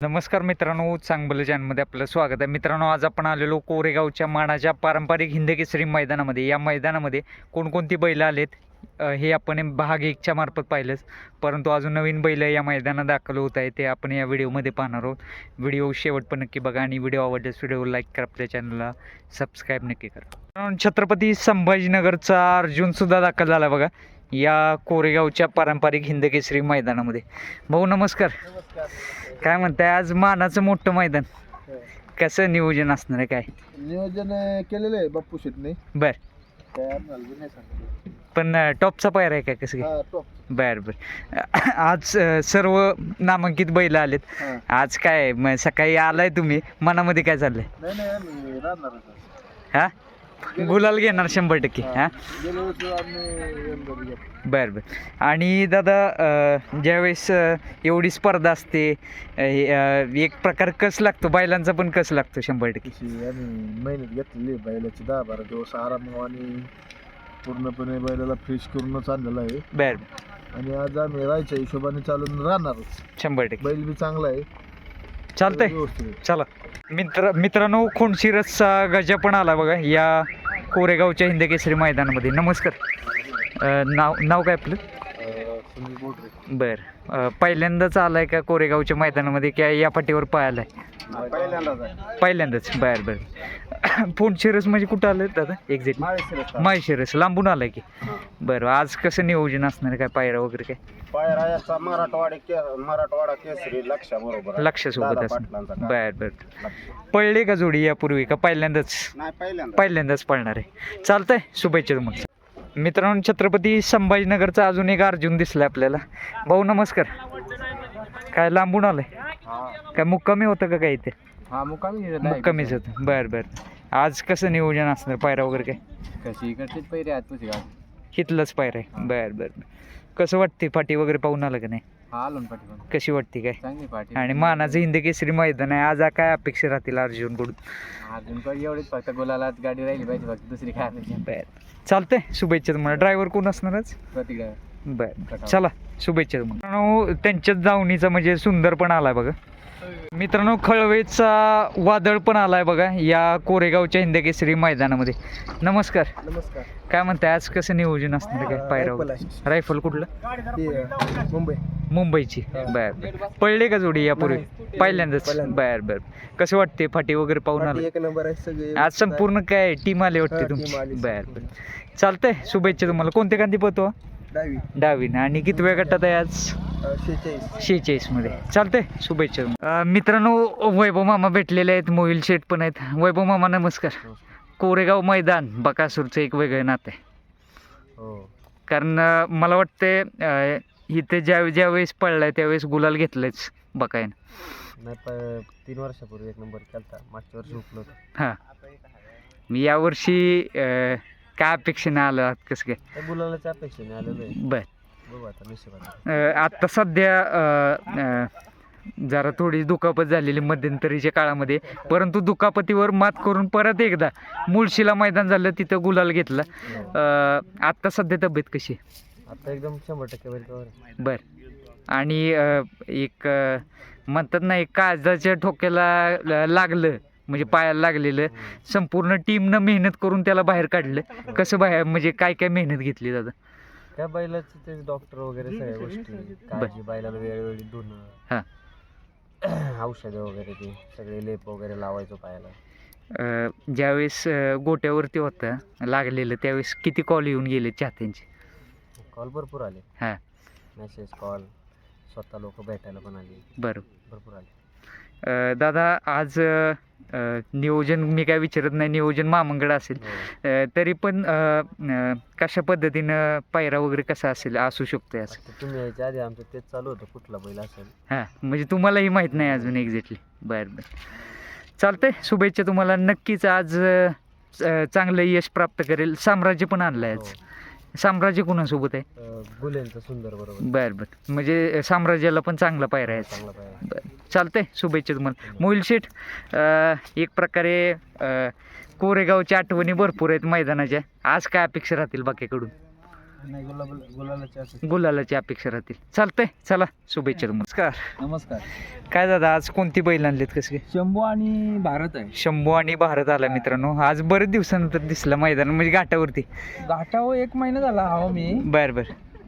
नमस्कार मित्रांनो चांगलं चॅनमध्ये आपलं स्वागत आहे. मित्रांनो आज आपण आलेलो कोरेगावच्या मानाच्या पारंपरिक हिंदकेसरी मैदानामध्ये. या मैदानामध्ये कोणकोणती बैल आलेत हे आपण भाग एकच्या मार्फत पाहिलंच. परंतु अजून नवीन बैल या मैदानात दाखल होत आहे ते आपण या व्हिडिओमध्ये पाहणार आहोत. व्हिडिओ शेवट पण नक्की बघा आणि व्हिडिओ आवडल्यास व्हिडिओ लाईक करा आपल्या चॅनलला सबस्क्राईब नक्की करा. छत्रपती संभाजीनगरचा अर्जुनसुद्धा दाखल झाला बघा या कोरेगावच्या पारंपरिक हिंदकेसरी मैदानामध्ये. भाऊ नमस्कार. काय म्हणताय आज मानाचं मोठं मैदान. कसं नियोजन असणार आहे काय? नियोजन केलेलं आहे बाप्पू शेटने. बर. काय आम्हाला बी नाही सांगितलं. पण टॉपचा पायर आहे काय कसं काय? हा बर बर. आज अं, सर्व नामांकित बैल आलेत. हा. आज काय म सकाळी आलाय तुम्ही. मनामध्ये काय चाललंय? नाही नाही आम्ही राहणारच हा? गुलाल घेणार शंभर टक्के हा. बर बर. आणि दादा ज्यावेळेस एवढी स्पर्धा असते एक प्रकार कस लागतो? बैलांचा पण कस लागतो शंभर टक्के? मेहनत घेतलेली बैलाची दहा बारा दिवस आराम आणि पूर्णपणे बैलाला फ्रेश करूनच आणलेलं आहे. बर. आणि आज आम्ही राहायच्या हिशोबाने चालून राहणारच. शंभर टक्के. बैल बी चांगला आहे. चालतंय. चला. मित्र मित्रांनो खोंडशिरसचा गजा पण आला बघा या कोरेगावच्या हिंदकेसरी मैदानामध्ये. नमस्कार. नाव नाव काय आपलं? बरं. अं, पहिल्यांदाच आलाय का कोरेगावच्या मैदानामध्ये किंवा या पाठीवर पाहिलाय पहिल्यांदाच बरं बरं. फोंडशिरस म्हणजे कुठं आलं दादा? एक्झॅक्ट माळशिरस लांबून आलाय की. बरं आज कसं नियोजन असणार आहे? काय पायरा वगैरे काय? पायरायाचा मराठवाडा के मराठवाडा केसरी लक्षा बरोबर लक्षासोबत दादा असणार. पाटलांचा का? बरं बरं. पळले का जोडी यापूर्वी का पहिल्यांदाच? नाही पहिल्यांदा पहिल्यांदाच पळणार आहे. चालतंय. शुभेच्छा तुम्हाला. मित्रांनो छत्रपती संभाजीनगरचा अजून एक अर्जुन दिसलाय आपल्याला. भाऊ नमस्कार. काय लांबून आलाय? काय मुक्कामी होतं का काय इथे? हा मुक्कामीच होतं. बरं बरं. आज कसं नियोजन असणार? पायरा वगैरे काय? कशी इकडचीच पहिरे आहेत तुझी हितलंच पायरा आहे. बरं बरं कसं वाटते फाटी वगैरे पाहून आलं का नाही? आलो ना कशी वाटते काय? चांगली पाठी आणि मानाचं हिंद केसरी मैदान आहे. आज काय अपेक्षा राहतील अर्जुनकडून? अजून पण एवढीच फक्त गोलाला गाडी राहिली पाहिजे फक्त दुसरी काय नाही बरं. चालतंय. शुभेच्छा तुम्हाला. ड्रायव्हर कोण असणारच बर. चला. शुभेच्छा तुम्हाला. मित्रांनो त्यांच्याच जावणीचा म्हणजे सुंदर पण आलाय बघा. मित्रांनो खळवेचा वादळ पण आलाय बघा या कोरेगावच्या हिंदकेसरी मैदानामध्ये. नमस्कार. नमस्कार. काय म्हणताय आज कसं नियोजन असणार काय? पायरावर? रायफल कुठलं? मुंबई. मुंबईची. बर बर. पडले का जोडी यापूर्वी? पहिल्यांदाच. पहिल्यांदा. बर बर. कसं वाटते फाटी वगैरे पाहून आलं? एक नंबर आहे सगळे. आज संपूर्ण काय टीम आली वाटते तुमची? बर. बर. चालतंय शुभेच्छा तुम्हाला. कोणते कांदी पतो डावीनं आणि कितव्या गटात आहे आज? शेहेचाळीस. मध्ये. चालतंय. शुभेच्छा मित्रांनो वैभव मामा भेटलेले आहेत. मोहिल शेठ पण आहेत. वैभव मामा नमस्कार. कोरेगाव मैदान बकासूरचं एक वेगळं नातं आहे. हो. कारण मला वाटते इथे ज्या ज्यावेळेस पडलाय त्यावेळेस गुलाल घेतलंच बकायनं. तीन वर्षापूर्वी एक नंबर केलता. मागच्या वर्षी हां. मी यावर्षी काय अपेक्षेनं आलं आहात कसं काय? आलेलो आहे बर. बघू आता अं, आत्ता सध्या अं, अं, जरा थोडी दुखापत झालेली मध्यंतरीच्या काळामध्ये परंतु दुखापतीवर मात करून परत एकदा मुळशीला मैदान झालं तिथं गुलाल घेतला. अं, आत्ता सध्या तब्येत कशी आहे? आता एकदम शंभर टक्के आहे. बर. आणि अं, एक अं, म्हणतात ना एक काळजाच्या ठोक्याला ल- लागलं. म्हणजे पायाला लागलेलं संपूर्ण टीमनं मेहनत करून त्याला बाहेर काढलं. कसं बाहेर म्हणजे काय काय मेहनत घेतली दादा? त्या बैलाचे ते डॉक्टर वगैरे सगळ्या गोष्टी. काळजी बैलाला वेळोवेळी धुणं. औषधं वगैरे ते सगळे लेप वगैरे लावायचो पायाला. ज्यावेळेस गोट्यावरती होता लागलेलं त्यावेळेस किती कॉल येऊन गेले चाहत्यांचे? कॉल भरपूर आले. हां. मेसेज कॉल स्वतः लोक भेटायला पण आली. बरं. भरपूर आले. दादा आज नियोजन मी काय विचारत नाही नियोजन मामंगड असेल. हो. तरी पण कशा पद्धतीनं पायरा वगैरे कसा असेल असू शकतो असं. तुम्ही यायच्या आधी आमचं तेच चालू होतं कुठला बैल असेल. हां म्हणजे तुम्हालाही माहीत नाही अजून एक्झॅक्टली बरं बरं. चालतंय शुभेच्छा तुम्हाला. नक्कीच आज चांगलं यश प्राप्त करेल. साम्राज्य पण आणलं आहे आज. हो. साम्राज्य कुणासोबत आहे? अं, गुलेंचं सुंदर बरोबर. बरं बरं. म्हणजे साम्राज्याला पण चांगला पायरा आहे. चांगला बरं. चालतंय शुभेच्छा तुम्हाला. मोहिल शेठ अं, एक प्रकारे अं, कोरेगावच्या आठवणी भरपूर आहेत मैदानाच्या. आज काय अपेक्षा राहतील बाकीकडून? नाही गुलाब गुलालाच्या गुलालाची अपेक्षा राहतील. चालतंय चला शुभेच्छा नमस्कार. नमस्कार. काय दादा आज कोणती बैल आणलीत कसे शंभू आणि भारत आहे. शंभू आणि भारत आला मित्रांनो. आज बरेच दिवसानंतर दिसलं मैदान म्हणजे घाटावरती. घाटावर एक महिना झाला हवा मी. बर बर.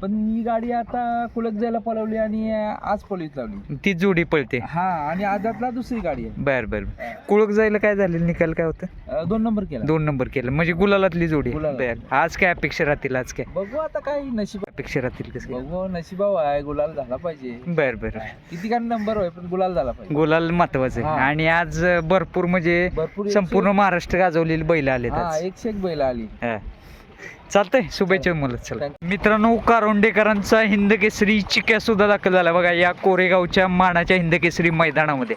पण ही गाडी आता कुलक जायला पळवली आणि आज पोलीस लावली. ती जोडी पळते. हा आणि आदातला दुसरी गाडी आहे. बर बर. कुळक जायला काय झालेलं? निकाल काय होतं? अं, दोन नंबर केला. दोन नंबर केलं. म्हणजे गुलालातली जोडी. बर. आज काय अपेक्षा राहतील? आज काय? बघू आता काय नशीब अपेक्षा राहतील कसं काय? बघू नशिबाव आहे. गुलाल झाला पाहिजे. बर बर. किती काय नंबर होय पण गुलाल झाला पाहिजे. गुलाल महत्वाचं आहे. हा. आणि आज भरपूर म्हणजे भरपूर संपूर्ण महाराष्ट्र गाजवलेली बैल आलेत हा आज. एकशे एक बैल आली. हा. चालतंय शुभेच्छा मला चला. मित्रांनो कारोंडेकरांचा हिंद केसरी चिक्या सुद्धा दाखल झाला बघा या कोरेगावच्या मानाच्या हिंद केसरी मैदानामध्ये.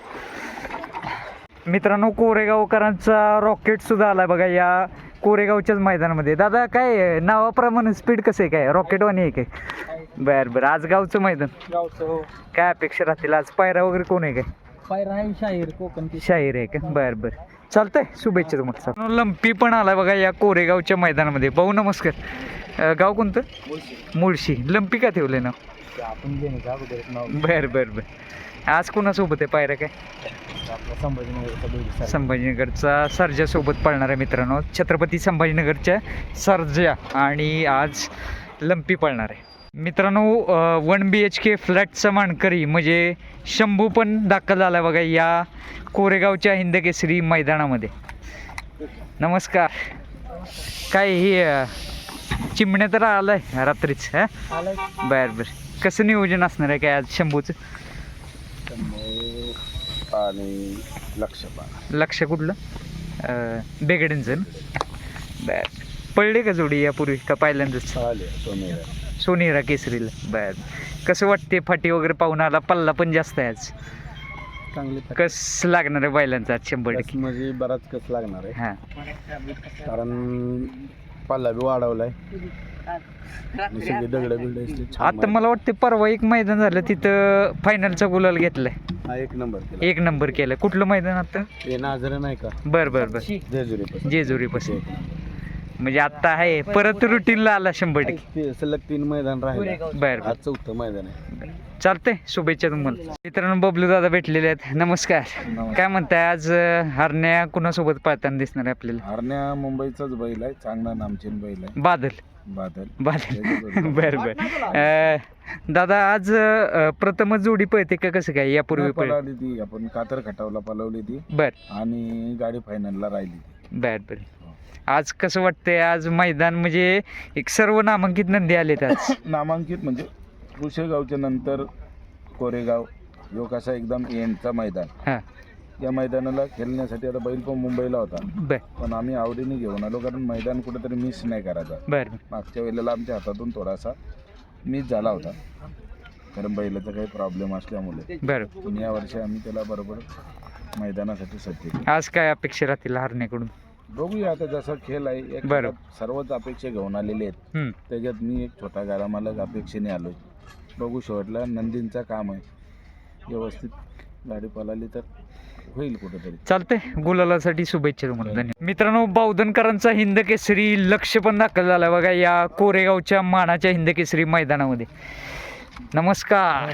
मित्रांनो कोरेगावकरांचा रॉकेट सुद्धा आला बघा या कोरेगावच्याच मैदानामध्ये. दादा काय? नावाप्रमाणे स्पीड कसं आहे काय? रॉकेट वाणी आहे काय? बर बर. आज गावचं मैदान. गावचं हो. काय अपेक्षा राहतील? आज पायरा वगैरे कोण आहे काय? पायरा आहे शाहीर कोकण शाहीर आहे का? बर बर. चालतंय. शुभेच्छा तुम्हाला. सर लंपी पण आला बघा या कोरेगावच्या मैदानामध्ये. भाऊ नमस्कार. अं, गाव कोणतं? मुळशी. लंपी का ठेवले ना आपण घेण्याच्या अगोदर? नाव बर बर बर. आज कोणासोबत आहे? पायरा काय? आपला संभाजीनगरचा बैल संभाजीनगरचा सर्जा सोबत पळणार आहे मित्रांनो. छत्रपती संभाजीनगरच्या सर्जा. आणि आज लंपी पळणार आहे. मित्रांनो वन बी एच के फ्लॅटचा मानकरी म्हणजे शंभू पण दाखल झाला बघा या कोरेगावच्या हिंदकेसरी मैदानामध्ये. नमस्कार. काय हे अं, चिमण्या तर आलाय रात्रीच हा? बर बर. कसं नियोजन असणार आहे काय आज शंभूचं? आणि लक्ष लक्ष कुठलं? बेगडेंचं बर. पडले का जोडी यापूर्वी? का पहिल्यांदाच? आले सोनेरा केसरीला. बर. कसं वाटते फाटी वगैरे पाहून? आला पल्ला पण जास्त आहे आज. चांगली कस लागणार आहे बैलांचा आज शंभर टक्के? म्हणजे बराच कस लागणार आहे. हां. कारण पल्ला बी वाढवलाय. आणि सगळे दगड बिगड आता मला. वाटते परवा एक मैदान झालं तिथं फायनलचा गुलाल घेतलाय. हा एक नंबर केला. एक नंबर केलं. कुठलं मैदान आता? हे नाजर नाही का? बर बर बर. जेजुरी जेजुरीपासून. म्हणजे आता आहे परत रुटीनला आला शंभर टक्के. सलग तीन मैदान राहिले. बर आज चौथं मैदान आहे. चालतंय शुभेच्छा तुम्हाला. मित्रांनो बबलू दादा भेटलेले आहेत. नमस्कार. काय म्हणताय आज अं, हरण्या कुणासोबत पळताना दिसणार आहे आपल्याला? हरण्या मुंबईचाच बैल आहे चांगला नामचीन बैल आहे. बादल. बादल. बादल. बर बर. अं, दादा आज अं, प्रथमच जोडी पळते का कसं काय? यापूर्वी पळ पळवली ती. आपण कातर खटावला पळवली ती. बर. आणि गाडी फायनलला राहिली ती. बर बर. आज कसं वाटतंय? आज मैदान म्हणजे एक सर्व नामांकित नंदी आलेत आज. नामांकित म्हणजे कुशेगावच्या नंतर कोरेगाव यो कसा एकदम एंडचा मैदान. हां. या मैदानाला खेळण्यासाठी आता बैल पण मुंबईला होता. बर. पण आम्ही आवडीने घेऊन आलो कारण मैदान कुठेतरी मिस नाही करायचा. बर. मागच्या वेळेला आमच्या हातातून थोडासा मिस झाला होता. कारण बैलाचा काही प्रॉब्लेम असल्यामुळे. बर. पण या वर्षी आम्ही त्याला बरोबर मैदानासाठी सज्ज केलं. आज काय अपेक्षा राहतील हरण्याकडून? बघूया आता जसा खेळ आहे एक बरं. सर्वच अपेक्षा घेऊन आलेले आहेत. हम्म. त्याच्यात मी एक छोटा गाडा मालक अपेक्षेने आलोय. बघू शेवटला नंदींचा काम आहे. व्यवस्थित गाडी पळाली तर होईल कुठेतरी. चालतंय. गुलालासाठी शुभेच्छा तुम्हाला. धन्यवाद. मित्रांनो बावधनकरांचा हिंद केसरी लक्ष पण दाखल झाला बघा या कोरेगावच्या मानाच्या हिंद केसरी मैदानामध्ये नमस्कार.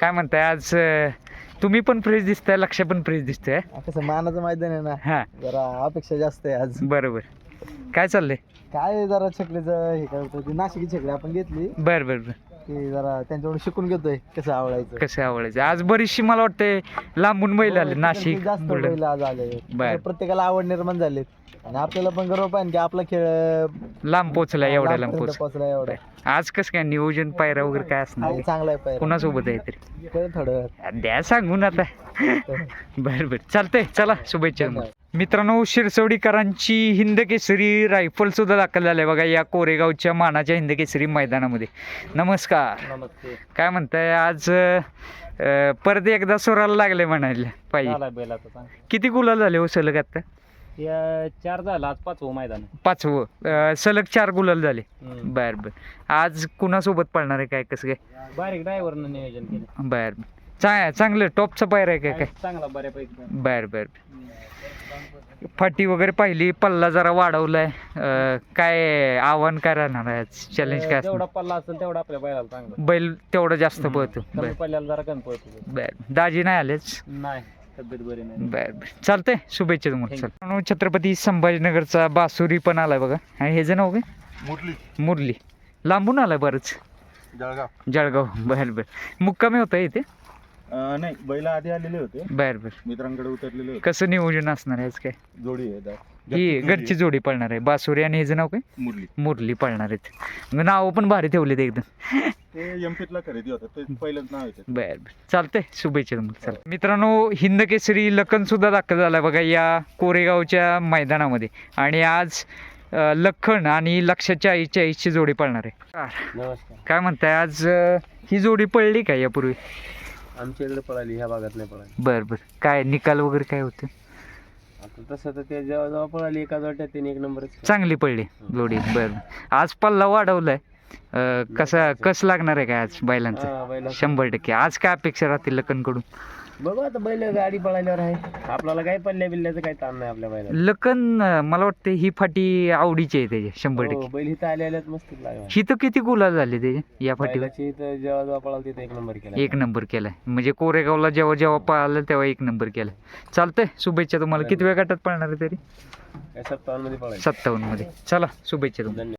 काय म्हणताय? आज अं, तुम्ही पण फ्रेश दिसताय लक्ष पण फ्रेश दिसतंय. कसं मानाचं मैदान आहे ना. हा. जरा अपेक्षा जास्त आहे आज. बरोबर. काय चाललंय? काय जरा छकडीचं हे करतो नाशिकी छकडी आपण घेतली. बर बर बर. की जरा त्यांच्याकडून शिकून घेतोय कसं आवडायचं. कसं आवडायचं. आज बरीचशी मला वाटते लांबून बैल आले हो, नाशिक जास्त बुलढाणा. बैल आज आले बर. प्रत्येकाला आवड निर्माण झाली आणि आपल्याला पण गर्व पाहिजे की आपला खेळ लांब पोचला एवढ्या लांब लांबपर्यंत पोच पोहोचला एवढा. आज कसं काय नियोजन पायरा वगैरे काय असणार आणि चांगला आहे कुणासोबत आहे तरी? थोडं. द्या सांगून आता. बर बर. चालतंय चला. शुभेच्छा. मित्रांनो शिरसवडीकरांची हिंद केसरी रायफल सुद्धा दाखल झालाय बघा या कोरेगावच्या मानाच्या हिंद केसरी मैदानामध्ये. नमस्कार. काय म्हणताय आज अं, परत एकदा सोराला लागले म्हणायला पाहिजे झाला बैल आता चांगला. किती गुलाल झाले हो सलग आता? या चार झाला आज पाचवं मैदान पाचवं. अं, सलग चार गुलाल झाले. बर बर. आज कुणासोबत पळणार आहे काय कसं काय? बारीक ड्रायव्हरनं नियोजन केलं. बर चा चांगलं टॉपचा पायर आहे काय काय? चांगला बऱ्यापैकी. बर बर फाटी वगैरे पाहिली पल्ला जरा वाढवलाय. काय आव्हान काय राहणार आहे चॅलेंज काय जेवढा पल्ला असेल तेवढा आपल्या बैलाला चांगला. बैल तेवढं जास्त पळतो कमी पल्ल्याला जरा कमी पळतो बर. दाजी नाही आलेच? नाही तब्येत बरी नाही. बर बर. चालतंय. शुभेच्छा तुम्हाला. चल. छत्रपती संभाजीनगरचा बासुरी पण आलाय बघा. आणि हे जण काय मुरली. मुरली. लांबून आलाय बरंच. जळगाव. जळगाव. बर बर. मुक्कामी होतं इथे? अं, नाही बैल आधी आलेले होते. बर बर. मित्रांकडे उतरलेले होते. कसं नियोजन असणार आहे आज काय? जोडी आहे दा- ही घरची जोडी पळणार आहे. बासुरी आणि हे नाव काय? आहे. मुरली. मुरली पळणार आहेत. मग नावं पण भारी ठेवलेत एकदम. ते एमपीतला खरेदी होतं ते पहिलंच नाव आहे बर बर. चालतंय. शुभेच्छा तुम्हाला. चला. मित्रांनो हिंद केसरी लखन सुद्धा दाखल झाला बघा या कोरेगावच्या मैदानामध्ये. आणि आज अं, लखन आणि लक्षाच्या आईच्या आईची जोडी पळणार आहे. नमस्कार. काय म्हणताय? आज अं, ही जोडी पळली का यापूर्वी? आमच्या इकडे पळाली ह्या भागात नाही पळाली. बर बर. काय निकाल वगैरे काय होतं? आता तसं तर ते जेव्हा जेव्हा पळाली एका वाट्यात त्याने एक नंबरच चांगली पडली जोडी. बर. आज पल्ला वाढवलाय. अं, कसा कस लागणार आहे काय आज बैलांचं? हा, बैला शंभर टक्के. आज काय अपेक्षा राहतील लखनकडून? बघू आता बैल गाडी पळाल्यावर आहे. आपल्याला काय पल्ल्या बिल्ल्याचं काही ताण नाही आपल्या बैला लखन अं, मला वाटतं ही फाटी आवडीची आहे त्याची शंभर हो, टक्के. बैल इथं आल्या आल्यात मस्त लागला. ही तर किती गुलाल झाले त्याचे या फाटीवर. बैलाची इथं जेव्हा जेव्हा पळाल तिथं एक नंबर केला. एक नंबर केलाय. म्हणजे कोरेगावला जेव्हा जेव्हा पाहिलं तेव्हा एक नंबर केलाय. चालतंय शुभेच्छा तुम्हाला. किती वेळ गटात पळणार आहे तरी? सत्तावन्नमध्ये पळायचं. सत्तावन्नमध्ये चला शुभेच्छा तुम्हाला. धन्यवाद.